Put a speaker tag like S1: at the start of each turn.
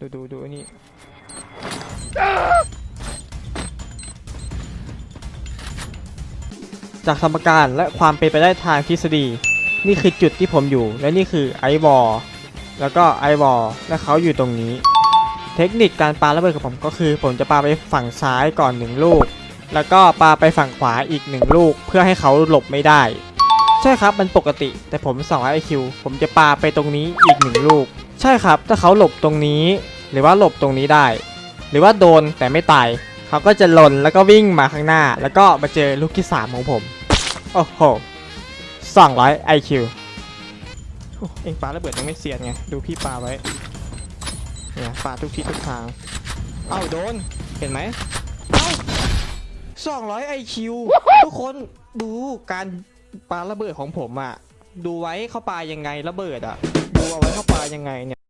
S1: ดูดูดูนนี้จากสมการและความเป็นไปได้ทางทฤษฎี นี่คือจุดที่ผมอยู่ และนี่คือไอวอลแล้วก็ไอวอลและเขาอยู่ตรงนี้ เทคนิคการปาระเบิดของผมก็คือ ผมจะปาไปฝั่งซ้ายก่อนหนึ่งลูก แล้วก็ปาไปฝั่งขวาอีกหนึ่งลูก เพื่อให้เขาหลบไม่ได้ ใช่ครับมันปกติ แต่ผม2 IQ ผมจะปาไปตรงนี้อีกหนึ่งลูก ใช่ครับ ถ้าเขาหลบตรงนี้ หรือว่าหลบตรงนี้ได้ หรือว่าโดนแต่ไม่ตายเขาก็จะหล่นแล้วก็วิ่งมาข้างหน้า แล้วก็มาเจอลูกที่ 3 ของผม โอ้โห200 IQ โอ้เองปาระเบิดยังไม่เสียดไง ดูพี่ปาไว้ เนี่ยปาทุกทิศทุกทาง เอ้าโดน เห็นไหมเอ้า200 IQ ทุกคนดูการ ปาระเบิดของผมอะดูไว้เข้าปายังไงระเบิดอะดูเอาไว้เข้าปายังไงเนี่ย